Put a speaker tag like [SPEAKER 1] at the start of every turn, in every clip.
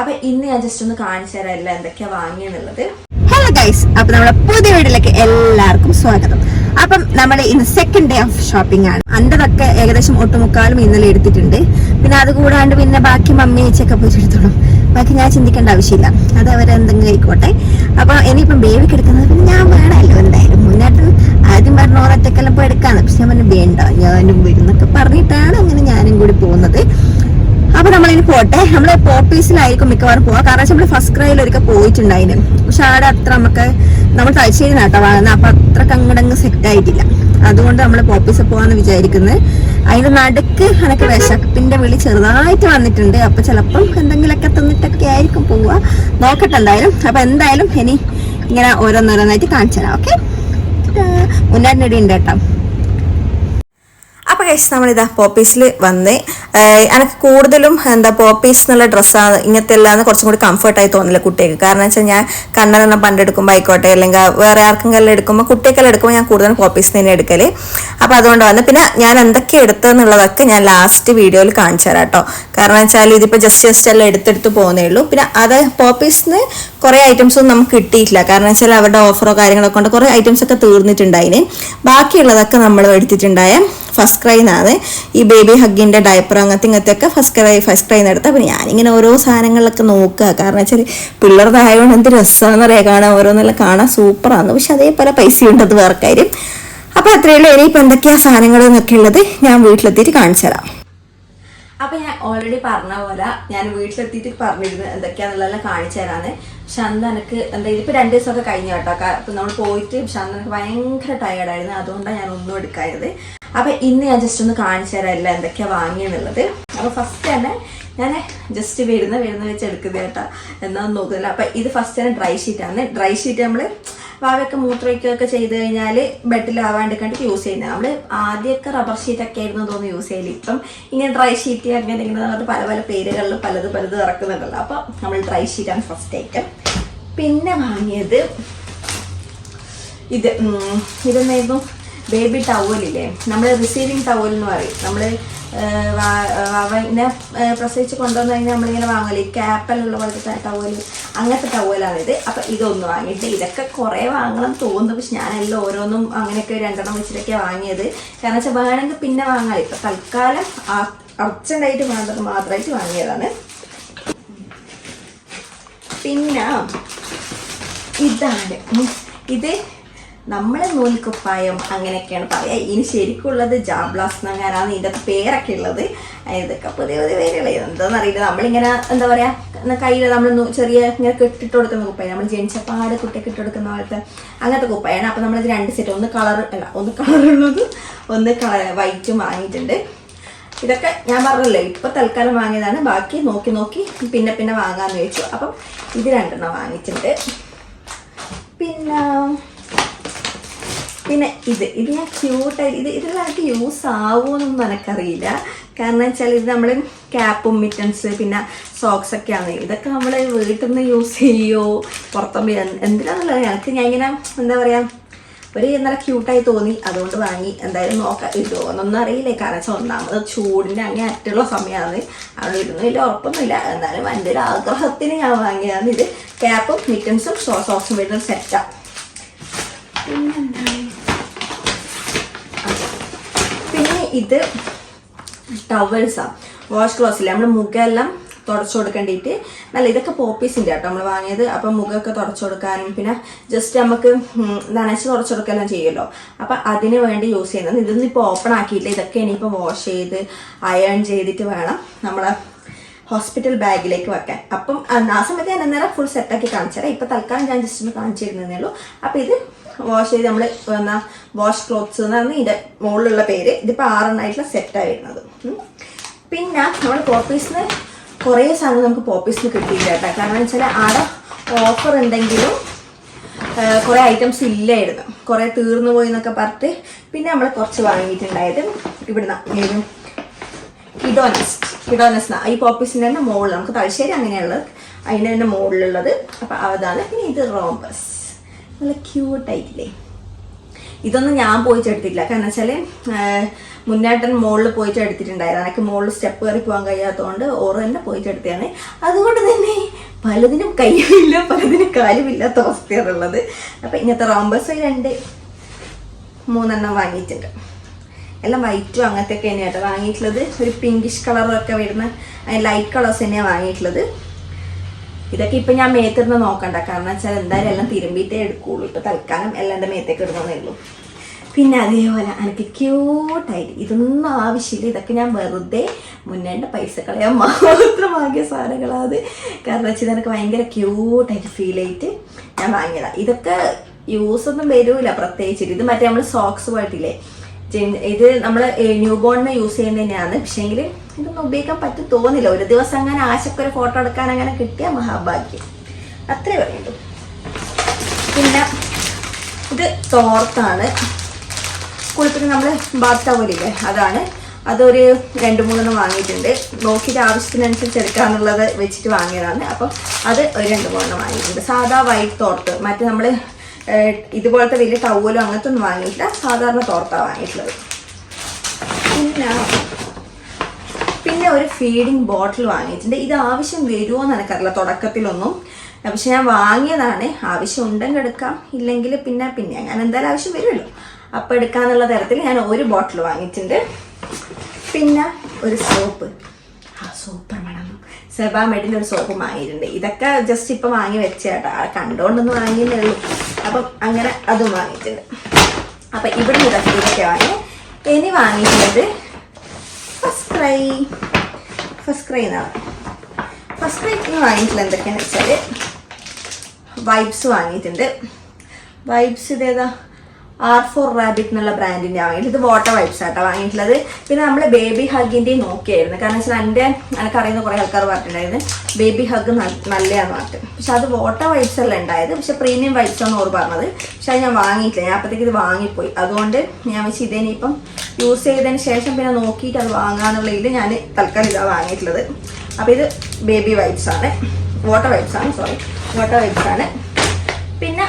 [SPEAKER 1] അപ്പൊ ഇന്ന് ഞാൻ ജസ്റ്റ് ഒന്ന് കാണിച്ചു തരാം എല്ലാം എന്തൊക്കെയാ വാങ്ങിയെന്നുള്ളത്.
[SPEAKER 2] ഹലോ ഗൈസ് അപ്പൊ നമ്മുടെ പുതിയ വീട്ടിലേക്ക് എല്ലാവർക്കും സ്വാഗതം. അപ്പം നമ്മുടെ ഇന്ന് സെക്കൻഡ് ഡേ ഓഫ് ഷോപ്പിംഗ് ആണ്. അന്റെതൊക്കെ ഏകദേശം ഒട്ടുമുക്കാലും ഇന്നലെ എടുത്തിട്ടുണ്ട്. പിന്നെ അത് കൂടാണ്ട് പിന്നെ ബാക്കി മമ്മി ചേച്ചൊക്കെ പോയിട്ട് ബാക്കി ഞാൻ ചിന്തിക്കേണ്ട ആവശ്യമില്ല. അത് അവരെന്തെങ്കിലും ആയിക്കോട്ടെ. അപ്പൊ ഇനിയിപ്പം ബേബിക്ക് എടുക്കുന്നത് പിന്നെ ഞാൻ വേണമല്ലോ എന്തായാലും. മുന്നേറ്റം ആദ്യം പറഞ്ഞ ഓരോറ്റക്കെല്ലാം പോയി എടുക്കാന്ന്. പക്ഷെ ഞാൻ പറഞ്ഞു വേണ്ട ഞാനും വരുന്നൊക്കെ പറഞ്ഞിട്ടാണ് അങ്ങനെ ഞാനും കൂടി പോകുന്നത്. അപ്പൊ നമ്മളിനി പോട്ടെ. നമ്മൾ പോപ്പീസിലായിരിക്കും മിക്കവാറും പോവാ കാരണം നമ്മൾ ഫസ്റ്റ് ക്രൈയിൽ ഒരിക്കൽ പോയിട്ടുണ്ടായിരുന്നു പക്ഷെ അവിടെ അത്ര നമുക്ക് നമ്മൾ തലശ്ശേരി നാട്ടാ വാങ്ങുന്നത് അപ്പൊ അത്ര കങ്ങടങ്ങ് സെറ്റ് ആയിട്ടില്ല. അതുകൊണ്ട് നമ്മൾ പോപ്പീസിൽ പോവാന്ന് വിചാരിക്കുന്നത് അതിന്റെ നടുക്ക് അതൊക്കെ വിശപ്പിന്റെ വിളി ചെറുതായിട്ട് വന്നിട്ടുണ്ട്. അപ്പൊ ചിലപ്പം എന്തെങ്കിലുമൊക്കെ തന്നിട്ടൊക്കെ ആയിരിക്കും പോവുക. നോക്കട്ടെ എന്തായാലും. അപ്പൊ എന്തായാലും ഇനി ഇങ്ങനെ ഓരോന്നോരോന്നായിട്ട് കാണിച്ചു തരാം. ഓക്കെ മുന്നാടിനടി ഉണ്ട് കേട്ടോ.
[SPEAKER 1] അപ്പോൾ കഴിച്ച് നമ്മളിതാ പോപ്പീസിൽ വന്ന് എനിക്ക് കൂടുതലും എന്താ പോപ്പീസ് എന്നുള്ള ഡ്രസ്സാണ് ഇങ്ങനത്തെ എല്ലാം കുറച്ചും കൂടി കംഫർട്ടായി തോന്നില്ല കുട്ടികൾക്ക്. കാരണം വെച്ചാൽ ഞാൻ കണ്ണനെണ്ണം പണ്ടെടുക്കുമ്പോൾ ആയിക്കോട്ടെ അല്ലെങ്കിൽ വേറെ ആർക്കെങ്കിലും എടുക്കുമ്പോൾ കുട്ടിയൊക്കെ എടുക്കുമ്പോൾ ഞാൻ കൂടുതലും പോപ്പീസ് തന്നെ എടുക്കൽ. അപ്പോൾ അതുകൊണ്ട് വന്ന്. പിന്നെ ഞാൻ എന്തൊക്കെ എടുത്തതെന്നുള്ളതൊക്കെ ഞാൻ ലാസ്റ്റ് വീഡിയോയിൽ കാണിച്ചു തരാം കേട്ടോ കാരണം വെച്ചാൽ ഇതിപ്പോൾ ജസ്റ്റ് ജസ്റ്റ് എല്ലാം എടുത്തെടുത്ത് പോകുന്നേ ഉള്ളൂ. പിന്നെ അത് പോപ്പീസിന് കുറേ ഐറ്റംസ് ഒന്നും നമുക്ക് കിട്ടിയിട്ടില്ല. കാരണം വെച്ചാൽ അവരുടെ ഓഫറോ കാര്യങ്ങളൊക്കെ കൊണ്ട് കുറേ ഐറ്റംസ് ഒക്കെ തീർന്നിട്ടുണ്ടായിന്. ബാക്കിയുള്ളതൊക്കെ നമ്മൾ എടുത്തിട്ടുണ്ടായ. ഫസ്റ്റ് ക്രൈ എന്നാണ് ഈ ബേബി ഹഗ്ഗിന്റെ ഡയപ്പർ അങ്ങനത്തെ ഇങ്ങനത്തെ ഒക്കെ ഫസ്റ്റ് ക്രൈ ഫസ്റ്റ് ക്രൈ എടുത്താൽ പിന്നെ ഞാനിങ്ങനെ ഓരോ സാധനങ്ങളിലൊക്കെ നോക്കുക. കാരണം വെച്ചാൽ പിള്ളേരുടെ ആയതുകൊണ്ട് എന്ത് രസമാണെന്ന് പറയാം കാണാൻ. ഓരോന്നെല്ലാം കാണാൻ സൂപ്പറാണ്. പക്ഷെ അതേപോലെ പൈസ ഉണ്ട് അത് വേറെ കാര്യം. അപ്പോൾ അത്രയേ ഉള്ളൂ. ഇനിയിപ്പോൾ എന്തൊക്കെയാ സാധനങ്ങൾ എന്നൊക്കെ ഉള്ളത് ഞാൻ വീട്ടിലെത്തിയിട്ട് കാണിച്ചു തരാം. അപ്പൊ ഞാൻ ഓൾറെഡി പറഞ്ഞ പോലെ ഞാൻ വീട്ടിലെത്തിയിട്ട് പറഞ്ഞിരുന്നു എന്തൊക്കെയാന്നുള്ളതെല്ലാം കാണിച്ചു തരാന്ന്. പക്ഷെ അന്ന് എനിക്ക് എന്താ ഇപ്പം രണ്ടു ദിവസമൊക്കെ കഴിഞ്ഞു കേട്ടോ. അപ്പം നമ്മൾ പോയിട്ട് പക്ഷെ അന്ന് എനിക്ക് ഭയങ്കര ടയർഡായിരുന്നു അതുകൊണ്ടാണ് ഞാൻ ഒന്നും എടുക്കായത് അപ്പൊ ഇന്ന് ഞാൻ ജസ്റ്റ് ഒന്ന് കാണിച്ചു തരാം എല്ലാം എന്തൊക്കെയാ വാങ്ങിയെന്നുള്ളത്. അപ്പൊ ഫസ്റ്റ് തന്നെ ഞാൻ ജസ്റ്റ് വരുന്ന വരുന്ന വെച്ച് എടുക്കുന്നത് കേട്ടോ. എന്നാന്ന് നോക്കുന്നില്ല അപ്പൊ ഇത് ഫസ്റ്റ് തന്നെ ഡ്രൈ ഷീറ്റാണ് ഡ്രൈ ഷീറ്റ് നമ്മൾ വാവയൊക്കെ മൂത്രമൊക്കെ ചെയ്ത് കഴിഞ്ഞാൽ കണ്ടിട്ട് യൂസ് ചെയ്യുന്നത്. നമ്മൾ ആദ്യമൊക്കെ റബ്ബർ ഷീറ്റ് ഒക്കെ ആയിരുന്നു തോന്നുന്നു യൂസ് ചെയ്യൽ. ഇപ്പം ഇങ്ങനെ ഡ്രൈ ഷീറ്റ് അങ്ങനെ ഇങ്ങനെ പറഞ്ഞിട്ട് പല പല പേരുകളിൽ പലത് പലത് ഇറക്കുന്നുണ്ടല്ലോ. അപ്പോൾ നമ്മൾ ഡ്രൈ ഷീറ്റാണ് ഫസ്റ്റ് ഐറ്റം പിന്നെ വാങ്ങിയത് ഇത് ഇതെന്നായിരുന്നു? ബേബി ടവലില്ലേ നമ്മൾ റിസീവിങ് ടവൽ എന്ന് പറയും. നമ്മൾ അവനെ പ്രസവിച്ച് കൊണ്ടുവന്നു കഴിഞ്ഞാൽ നമ്മളിങ്ങനെ വാങ്ങൽ ക്യാപ്പലുള്ള പോലത്തെ ടവൽ അങ്ങനത്തെ ടവലാണ് ഇത്. അപ്പം ഇതൊന്ന് വാങ്ങിയിട്ട് ഇതൊക്കെ കുറേ വാങ്ങണം തോന്നുന്നു. പക്ഷെ ഞാനെല്ലാം ഓരോന്നും അങ്ങനെയൊക്കെ രണ്ടെണ്ണം വെച്ചിട്ടൊക്കെ വാങ്ങിയത്. കാരണം വെച്ചാൽ വേണമെങ്കിൽ പിന്നെ വാങ്ങാം. ഇപ്പം തൽക്കാലം അർജന്റായിട്ട് വേണ്ടത് മാത്രമായിട്ട് വാങ്ങിയതാണ്. പിന്നെ ഇതാണ്. ഇത് നമ്മളെ നൂൽക്കുപ്പായം അങ്ങനെയൊക്കെയാണ് പറയാ. ഇനി ശരിക്കുള്ളത് ജാബ്ലാസ് എന്നങ്ങാനാണ് ഇതിന്റെ പേരൊക്കെ ഉള്ളത്. ഇതൊക്കെ പുതിയ പുതിയ പേരുകൾ എന്താണെന്ന് അറിയില്ല നമ്മളിങ്ങനെ എന്താ പറയാ കയ്യിൽ നമ്മൾ ചെറിയ ഇങ്ങനെ കെട്ടിട്ട് കൊടുക്കുന്ന കുപ്പായം നമ്മൾ ജനിച്ചപ്പാട് കുട്ടിയൊക്കെ ഇട്ട് കൊടുക്കുന്ന പോലത്തെ അങ്ങനത്തെ കുപ്പായാണ്. അപ്പം നമ്മളിത് രണ്ട് സെറ്റ് ഒന്ന് കളർ അല്ല ഒന്ന് കളറുള്ളത് ഒന്ന് കളർ വൈറ്റും വാങ്ങിയിട്ടുണ്ട്. ഇതൊക്കെ ഞാൻ പറഞ്ഞല്ലോ ഇപ്പൊ തൽക്കാലം വാങ്ങിയതാണ്. ബാക്കി നോക്കി നോക്കി പിന്നെ പിന്നെ വാങ്ങാന്ന് ചോദിച്ചു അപ്പം ഇത് രണ്ടെണ്ണം വാങ്ങിച്ചിട്ടുണ്ട് പിന്നെ പിന്നെ ഇത് ഇത് ഞാൻ ക്യൂട്ടായി ഇത് ഇതിലായിട്ട് എനിക്ക് യൂസ് ആവുമെന്നൊന്നും എനിക്കറിയില്ല കാരണം വെച്ചാൽ ഇത് നമ്മൾ ക്യാപ്പും മിറ്റൻസ് പിന്നെ സോക്സ് ഒക്കെ ആണ് ഇതൊക്കെ നമ്മൾ വീട്ടിൽ നിന്ന് യൂസ് ചെയ്യുമോ പുറത്തുമ്പോൾ എന്തിനാണെന്നുള്ളത് എനിക്ക് ഞാൻ ഇങ്ങനെ എന്താ പറയുക ഒരു നല്ല ക്യൂട്ടായി തോന്നി. അതുകൊണ്ട് വാങ്ങി. എന്തായാലും നോക്കാം. ഇടുമോന്നൊന്നും അറിയില്ല. കാരണം വെച്ചാൽ ഒന്നാമത് ചൂടിന്റെ അങ്ങനെ അറ്റുള്ള സമയമാണ് അവിടെ ഇരുന്നും വലിയ ഉറപ്പൊന്നുമില്ല. എന്നാലും എന്റെ ഒരു ആഗ്രഹത്തിന് ഞാൻ വാങ്ങിയതാണ് ഇത്. ക്യാപ്പും മിറ്റൻസും സോക്സും വരുന്ന സെറ്റാണ് പിന്നെ ഇത് ടവൽസാണ് വാഷ് ക്ലോസില്ല നമ്മൾ മുഖമെല്ലാം തുടച്ചു കൊടുക്കേണ്ടിയിട്ട് നല്ല ഇതൊക്കെ പോപ്പീസിന്റെ കേട്ടോ. നമ്മൾ വാങ്ങിയത് അപ്പം മുഖമൊക്കെ തുടച്ചു കൊടുക്കാനും പിന്നെ ജസ്റ്റ് നമുക്ക് നനച്ച് തുടച്ചു കൊടുക്കുകയെല്ലാം ചെയ്യുമല്ലോ. അപ്പം അതിന് വേണ്ടി യൂസ് ചെയ്യുന്നത് ഇതൊന്നും ഇപ്പോൾ ഓപ്പൺ ആക്കിയില്ല ഇതൊക്കെ ഇനിയിപ്പോൾ വാഷ് ചെയ്ത് അയൺ ചെയ്തിട്ട് വേണം നമ്മളെ ഹോസ്പിറ്റൽ ബാഗിലേക്ക് വെക്കാൻ. അപ്പം ആ സമയത്ത് ഞാൻ അന്നേരം ഫുൾ സെറ്റാക്കി കാണിച്ചു തരാം ഇപ്പം തൽക്കാലം ഞാൻ ജസ്റ്റ് ഒന്ന് കാണിച്ചു തരുന്നതേ ഉള്ളൂ. അപ്പം ഇത് വാഷ് ചെയ്ത് നമ്മൾ എന്നാ വാഷ് ക്ലോത്ത്സ് എന്നാണ് ഇതിന്റെ മുകളിലുള്ള പേര് ഇതിപ്പോൾ ആറെണ്ണമായിട്ടുള്ള സെറ്റാണ് വരുന്നത്. പിന്നെ നമ്മൾ പോപ്പീസിന് കുറേ സാധനം നമുക്ക് പോപ്പീസിന് കിട്ടിയില്ല കേട്ടോ. കാരണം എന്ന് വെച്ചാൽ ആടെ ഓഫർ ഉണ്ടെങ്കിലും കുറേ ഐറ്റംസ് ഇല്ലായിരുന്നു. കുറേ തീർന്നു പോയി എന്നൊക്കെ പറഞ്ഞിട്ട് പിന്നെ നമ്മൾ കുറച്ച് വാങ്ങിയിട്ടുണ്ടായത് ഇവിടുന്ന് ഏതും? കിഡോനസ് കിഡോനസ് ഈ പോപ്പീസിന്റെ തന്നെ മുകളിൽ നമുക്ക് തലശ്ശേരി അങ്ങനെയുള്ളത് അതിന്റെ തന്നെ മുകളിലുള്ളത്. അപ്പം അതാണ് പിന്നെ ഇത് റോംബസ് നല്ല ക്യൂട്ടായിട്ടില്ലേ ഇതൊന്നും ഞാൻ പോയിട്ട് എടുത്തിട്ടില്ല കാരണം വെച്ചാൽ മുന്നേട്ടൻ മുകളിൽ പോയിട്ട് എടുത്തിട്ടുണ്ടായിരുന്നു എനിക്ക് മുകളിൽ സ്റ്റെപ്പ് കയറി പോകാൻ കഴിയാത്തതുകൊണ്ട് ഓറ് തന്നെ പോയിട്ട് എടുത്തതാണ് അതുകൊണ്ട് തന്നെ പലതിനും കയ്യുമില്ല പലതിനും കാലുമില്ലാത്ത അവസ്ഥയാണുള്ളത് അപ്പം ഇങ്ങനത്തെ റോംബസ് രണ്ട് മൂന്നെണ്ണം വാങ്ങിയിട്ടുണ്ട്. എല്ലാം വൈറ്റും അങ്ങനത്തെ ഒക്കെ തന്നെയാണ് വാങ്ങിയിട്ടുള്ളത്. ഒരു പിങ്കിഷ് കളറൊക്കെ വരുന്ന ലൈറ്റ് കളേഴ്സ് തന്നെയാണ് വാങ്ങിയിട്ടുള്ളത്. ഇതൊക്കെ ഇപ്പൊ ഞാൻ മേത്തിരുന്ന് നോക്കണ്ട. കാരണം വെച്ചാൽ എന്തായാലും എല്ലാം തിരുമ്പിയിട്ടേ എടുക്കുള്ളൂ. ഇപ്പൊ തൽക്കാലം എല്ലാം എന്റെ മേത്തേക്ക് ഇടുന്നതേ ഉള്ളൂ. പിന്നെ അതേപോലെ എനിക്ക് ക്യൂട്ടായിട്ട് ഇതൊന്നും ആവശ്യമില്ല. ഇതൊക്കെ ഞാൻ വെറുതെ മുന്നേണ്ട പൈസ കളയാൻ മാത്രം വാങ്ങിയ സാധനങ്ങളാണ്. കാരണം വെച്ചാൽ എനിക്ക് ഭയങ്കര ക്യൂട്ടായിട്ട് ഫീൽ ആയിട്ട് ഞാൻ വാങ്ങിയതാണ് ഇതൊക്കെ യൂസ് ഒന്നും വരൂല പ്രത്യേകിച്ചിട്ട് ഇത് മറ്റേ നമ്മൾ സോക്സ് പോയിട്ടില്ലേ ഇത് നമ്മൾ ന്യൂ ബോണിന് യൂസ് ചെയ്യുന്നത് തന്നെയാണ് പക്ഷേങ്കിൽ ഇതൊന്നും ഉപയോഗിക്കാൻ പറ്റും തോന്നില്ല ഒരു ദിവസം അങ്ങനെ ആശക്കൊരു ഫോട്ടോ എടുക്കാൻ അങ്ങനെ കിട്ടിയ മഹാഭാഗ്യം. അത്രേ പറയുള്ളൂ. പിന്നെ ഇത് തോർത്താണ് കുളിപ്പിന് നമ്മൾ ബാത്ത് അതാണ്. അതൊരു രണ്ട് മൂന്നെണ്ണം വാങ്ങിയിട്ടുണ്ട്. നോക്കിയിട്ട് ആവശ്യത്തിനനുസരിച്ച് എടുക്കാന്നുള്ളത് വെച്ചിട്ട് വാങ്ങിയതാണ്. അപ്പം അത് ഒരു രണ്ട് മൂന്നെണ്ണം വാങ്ങിയിട്ടുണ്ട്. സാധാ വൈറ്റ് തോർത്ത് മറ്റേ നമ്മൾ ഇതുപോലത്തെ വലിയ ടവലോ അങ്ങനത്തെ ഒന്നും വാങ്ങിയിട്ടില്ല. സാധാരണ തോർത്താണ് വാങ്ങിയിട്ടുള്ളത്. പിന്നെ ഒരു ഫീഡിങ് ബോട്ടിൽ വാങ്ങിയിട്ടുണ്ട്. ഇത് ആവശ്യം വരുമോ എന്ന് എനിക്കറിയില്ല. തുടക്കത്തിലൊന്നും. പക്ഷെ ഞാൻ വാങ്ങിയതാണ്. ആവശ്യം ഉണ്ടെങ്കിൽ എടുക്കാം. ഇല്ലെങ്കിൽ പിന്നെ പിന്നെ. ഞാൻ എന്തായാലും ആവശ്യം വരുമല്ലോ. അപ്പോൾ എടുക്കാന്നുള്ള തരത്തിൽ ഞാൻ ഒരു ബോട്ടിൽ വാങ്ങിയിട്ടുണ്ട്. പിന്നെ ഒരു സോപ്പ് ആ സൂപ്പർ മണം സെബാമെഡിന്റെ ഒരു സോപ്പ് വാങ്ങിയിട്ടുണ്ട്. ഇതൊക്കെ ജസ്റ്റ് ഇപ്പം വാങ്ങി വെച്ചേട്ടാ. കണ്ടുകൊണ്ടൊന്ന് വാങ്ങിയതേ ഉള്ളൂ. അപ്പം അങ്ങനെ അതും വാങ്ങിയിട്ടുണ്ട്. അപ്പം ഇവിടെ ഇതൊക്കെ വാങ്ങി ഇനി വാങ്ങിയിട്ടുള്ളത് ഫസ്റ്റ് ക്രൈ ഫസ്റ്റ് ക്രൈ എന്നാണ് ഫസ്റ്റ് ക്രൈ വാങ്ങിയിട്ടില്ല എന്തൊക്കെയാണെന്ന് വെച്ചാൽ വൈബ്സ് വാങ്ങിയിട്ടുണ്ട്. വൈബ്സ് ഇതേതാ ആർ ഫോർ റാബിറ്റ് എന്നുള്ള ബ്രാൻഡിന്റെ വാങ്ങിയിട്ട് ഇത് വാട്ടർ വൈപ്സ് ആട്ടോ വാങ്ങിയിട്ടുള്ളത്. പിന്നെ നമ്മൾ ബേബി ഹഗിന്റെയും നോക്കിയായിരുന്നു. കാരണം വെച്ചാൽ എന്റെ എനിക്കറിയുന്ന കുറേ ആൾക്കാർ പറഞ്ഞിട്ടുണ്ടായിരുന്നു ബേബി ഹഗ് നല്ലതാന്ന് പറഞ്ഞിട്ട്. പക്ഷെ അത് വാട്ടർ വൈപ്സ് അല്ല ഉണ്ടായത്. പക്ഷെ പ്രീമിയം വൈപ്സ് ആണ് ഓർ പറഞ്ഞത്. പക്ഷെ അത് ഞാൻ വാങ്ങിയിട്ടില്ല. ഞാൻ അപ്പോഴത്തേക്ക് ഇത് വാങ്ങിപ്പോയി. അതുകൊണ്ട് ഞാൻ വെച്ച് ഇതേനിപ്പം യൂസ് ചെയ്തതിന് ശേഷം പിന്നെ നോക്കിയിട്ട് അത് വാങ്ങാന്നുള്ളതിൽ ഞാൻ തൽക്കാലം ഇതാണ് വാങ്ങിയിട്ടുള്ളത്. അപ്പോൾ ഇത് ബേബി വൈപ്സ് ആണ്. വാട്ടർ വൈപ്സ് ആണ് സോറി വാട്ടർ വൈപ്സ് ആണ്. പിന്നെ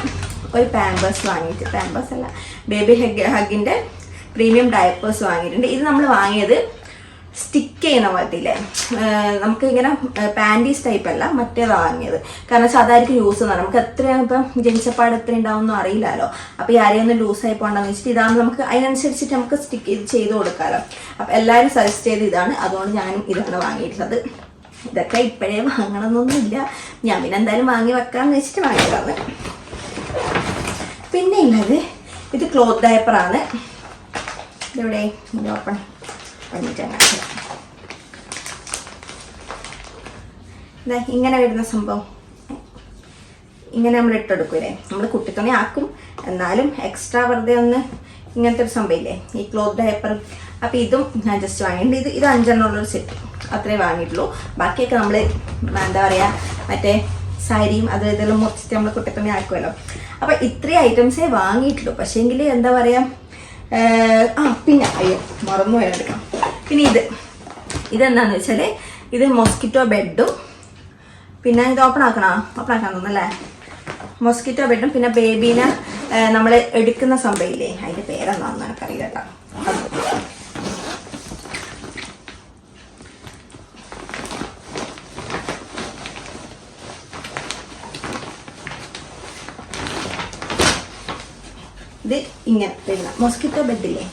[SPEAKER 1] ഒരു പാമ്പേഴ്സ് വാങ്ങിയിട്ട് പാമ്പേഴ്സ് അല്ല ബേബി ഹെഗ് ഹഗിന്റെ പ്രീമിയം ഡയപ്പേഴ്സ് വാങ്ങിയിട്ടുണ്ട്. ഇത് നമ്മൾ വാങ്ങിയത് സ്റ്റിക്ക് ചെയ്യുന്ന പോലത്തില്ലേ നമുക്ക് ഇങ്ങനെ പാന്റീസ് ടൈപ്പ് അല്ല മറ്റേതാണ് വാങ്ങിയത്. കാരണം അതായിരിക്കും യൂസ് ചെയ്യുന്നത് നമുക്ക് എത്ര ഇപ്പം ജനിച്ചപ്പാട് എത്ര ഉണ്ടാവുമെന്നും അറിയില്ലല്ലോ. അപ്പോൾ ഈ ലൂസ് ആയി പോകണ്ടെന്ന് വെച്ചിട്ട് ഇതാണ് നമുക്ക് അതിനനുസരിച്ചിട്ട് നമുക്ക് സ്റ്റിക്ക് ഇത് ചെയ്ത് കൊടുക്കാമല്ലോ അപ്പം എല്ലാവരും സജസ്റ്റ് ചെയ്ത് ഇതാണ്. അതുകൊണ്ട് ഞാനും ഇതാണ് വാങ്ങിയിട്ടുള്ളത്. ഇതൊക്കെ ഇപ്പോഴേ വാങ്ങണമെന്നൊന്നുമില്ല ഞാൻ പിന്നെ എന്തായാലും വാങ്ങി വെക്കാമെന്ന് വെച്ചിട്ട് വാങ്ങിയതാണ്. പിന്നെ ഉള്ളത് ഇത് ക്ലോത്ത് ഡയപ്പറാണ് ഇതെവിടെ? ഇത് ഓപ്പൺ പഞ്ഞിട്ടാണ് ഇതാ ഇങ്ങനെ വരുന്ന സംഭവം. ഇങ്ങനെ നമ്മൾ ഇട്ടെടുക്കൂലേ നമ്മൾ കുട്ടിത്തുണി ആക്കും. എന്നാലും എക്സ്ട്രാ വെറുതെ ഒന്ന് ഇങ്ങനത്തെ ഒരു സംഭവമില്ലേ ഈ ക്ലോത്ത് ഡയപ്പർ അപ്പോൾ ഇതും ഞാൻ ജസ്റ്റ് വാങ്ങിയിട്ടുണ്ട്. ഇത് ഇത് അഞ്ചെണ്ണമുള്ളൊരു സെറ്റ് അത്രേ വാങ്ങിയിട്ടുള്ളൂ. ബാക്കിയൊക്കെ നമ്മൾ എന്താ പറയുക മറ്റേ സാരിയും അത് ഇതെല്ലാം മുറിച്ചിട്ട് നമ്മൾ കുട്ടിത്തുണി ആക്കുമല്ലോ. അപ്പോൾ ഇത്രയും ഐറ്റംസേ വാങ്ങിയിട്ടുള്ളൂ. പക്ഷേങ്കിൽ എന്താ പറയുക ആ പിന്നെ അയ്യോ മറന്നു എടുക്കാം പിന്നെ ഇത് ഇതെന്താന്ന് വെച്ചാൽ ഇത് മൊസ്കിറ്റോ ബെഡും പിന്നെ ഇത് ഓപ്പൺ ആക്കണോ? ഓപ്പൺ ആക്കാൻ തോന്നുന്നല്ലേ? മൊസ്കിറ്റോ ബെഡും പിന്നെ ബേബീനെ നമ്മൾ എടുക്കുന്ന സംഭവമില്ലേ അതിന്റെ പേരെന്താണെന്ന് എനിക്കറിയില്ല കേട്ടോ അത്. ഇത് ഇങ്ങനെ വരുന്ന. മോസ്കിറ്റോ ബെഡില്ലേ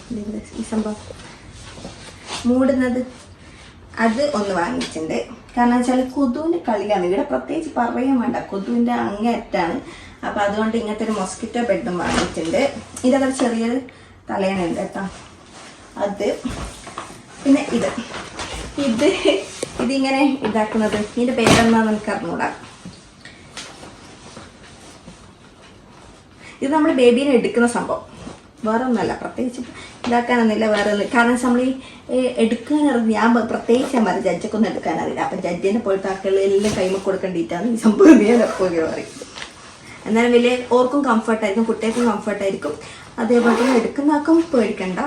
[SPEAKER 1] ഈ സംഭവം? മൂടുന്നത്. അത് ഒന്ന് വാങ്ങിച്ചിട്ടുണ്ട്. കാരണം വെച്ചാൽ കൊതുവിന്റെ കളിയാണ്. ഇവിടെ പ്രത്യേകിച്ച് പറയാൻ വേണ്ട. കൊതുവിന്റെ അങ്ങേറ്റാണ് അപ്പോൾ അതുകൊണ്ട് ഇങ്ങനത്തെ ഒരു മൊസ്കിറ്റോ ബെഡും വാങ്ങിച്ചിട്ടുണ്ട്. ഇതൊക്കെ ചെറിയൊരു തലയണുണ്ട് കേട്ടോ. അത് പിന്നെ ഇത്. ഇത് ഇതിങ്ങനെ ഇതാക്കുന്നത്. ഇതിന്റെ പേരെന്താണെന്ന് എനിക്ക് അറിഞ്ഞൂടാ ഇത് നമ്മൾ ബേബീനെ എടുക്കുന്ന സംഭവം. വേറെ ഒന്നല്ല പ്രത്യേകിച്ച് ഇതാക്കാനൊന്നുമില്ല വേറെ ഒന്നും കാരണം നമ്മൾ ഈ എടുക്കാനറിഞ്ഞ് ഞാൻ പ്രത്യേകിച്ച് ഞാൻ പറയും ജഡ്ജൊക്കെ ഒന്നും എടുക്കാനറിയില്ല. അപ്പം ജഡ്ജിനെ പോലത്തെ ആക്കളെല്ലാം കൈമ കൊടുക്കേണ്ടിയിട്ടാണ് ഈ സംഭവം ഞാൻ എപ്പോഴും പറയും. എന്നാലും വലിയ ഓർക്കും കംഫർട്ടായിരിക്കും കുട്ടികൾക്കും കംഫർട്ടായിരിക്കും അതേപോലെ തന്നെ എടുക്കുന്ന ആക്കും പേടിക്കണ്ട.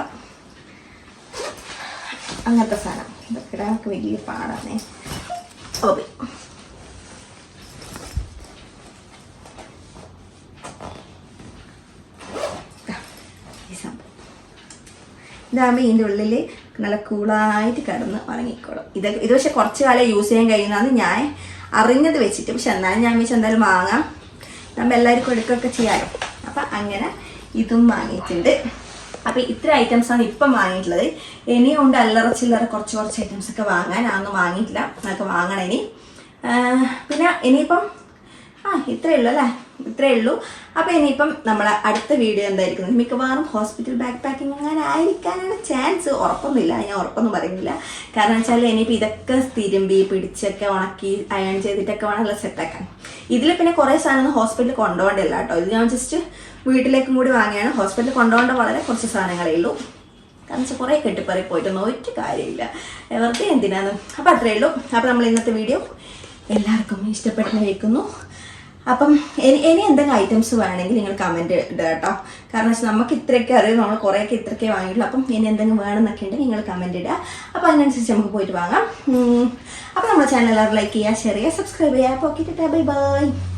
[SPEAKER 1] അങ്ങനത്തെ സാധനം. ഇതൊക്കെ വലിയ പാടാണേ. ഓക്കെ ഈ സംഭവം ഇതാകുമ്പോൾ ഇതിന്റെ ഉള്ളിൽ നല്ല കൂളായിട്ട് കിടന്ന് ഉറങ്ങിക്കോളും. ഇത് ഇത് പക്ഷെ കുറച്ച് കാലം യൂസ് ചെയ്യാൻ കഴിയുന്നതാണ് ഞാൻ അറിഞ്ഞത് വെച്ചിട്ട്. പക്ഷെ എന്നാലും ഞാൻ വെച്ച് എന്തായാലും വാങ്ങാം. നമ്മൾ എല്ലാവർക്കും എടുക്കുകയൊക്കെ ചെയ്യാമല്ലോ അപ്പം അങ്ങനെ ഇതും വാങ്ങിയിട്ടുണ്ട്. അപ്പം ഇത്ര ഐറ്റംസ് ആണ് ഇപ്പം വാങ്ങിയിട്ടുള്ളത്. ഇനിയും ഉണ്ട് അല്ലറ ചില്ലറ കുറച്ച് കുറച്ച് ഐറ്റംസ് ഒക്കെ വാങ്ങാൻ. അതൊന്നും വാങ്ങിയിട്ടില്ല. അതൊക്കെ വാങ്ങണം ഇനി. പിന്നെ ഇനിയിപ്പം ആ ഇത്രയേ ഉള്ളൂ അല്ലേ? ഇത്രയേ ഉള്ളൂ. അപ്പോൾ ഇനിയിപ്പം നമ്മളെ അടുത്ത വീഡിയോ എന്തായിരിക്കും? മിക്കവാറും ഹോസ്പിറ്റൽ ബാക്ക് പാക്കിംഗ് അങ്ങനെ ചാൻസ് ഉറപ്പൊന്നുമില്ല. ഞാൻ ഉറപ്പൊന്നും പറയുന്നില്ല. കാരണം വെച്ചാൽ ഇനിയിപ്പോൾ ഇതൊക്കെ തിരുമ്പി പിടിച്ചൊക്കെ ഉണക്കി അയൺ ചെയ്തിട്ടൊക്കെ വേണമല്ലോ സെറ്റാക്കാൻ ഇതിൽ പിന്നെ കുറേ സാധനം ഹോസ്പിറ്റലിൽ കൊണ്ടുപോകേണ്ടല്ല കേട്ടോ. ഇത് ഞാൻ ജസ്റ്റ് വീട്ടിലേക്കും കൂടി വാങ്ങിയാണ്. ഹോസ്പിറ്റലിൽ കൊണ്ടുപോകേണ്ട വളരെ കുറച്ച് സാധനങ്ങളേ ഉള്ളൂ. കാരണം വെച്ചാൽ കുറേ കെട്ടിപ്പറി പോയിട്ട് ഒരു കാര്യമില്ല. വെറുതെ എന്തിനാണ് അപ്പം അത്രയേ ഉള്ളൂ. അപ്പം നമ്മൾ ഇന്നത്തെ വീഡിയോ എല്ലാവർക്കും ഇഷ്ടപ്പെട്ടെന്ന് വയ്ക്കുന്നു അപ്പം ഇനി എന്തെങ്കിലും ഐറ്റംസ് വേണമെങ്കിൽ നിങ്ങൾ കമന്റ് ഇടുക കേട്ടോ. കാരണം വെച്ചാൽ നമുക്ക് ഇത്രയൊക്കെ അറിയാം നമ്മൾ കുറേയൊക്കെ ഇത്രയൊക്കെ വാങ്ങിയിട്ടുള്ളൂ. അപ്പം ഇനി എന്തെങ്കിലും വേണമെന്നൊക്കെ ഉണ്ടെങ്കിൽ നിങ്ങൾ കമന്റ് ഇടുക. അപ്പോൾ അതിനനുസരിച്ച് നമുക്ക് പോയിട്ട് വാങ്ങാം. അപ്പം അപ്പോൾ നമ്മുടെ ചാനൽ ലൈക്ക് ചെയ്യുക ഷെയർ ചെയ്യുക സബ്സ്ക്രൈബ് ചെയ്യുക. അപ്പോൾ ഓക്കെ ബൈ ബൈ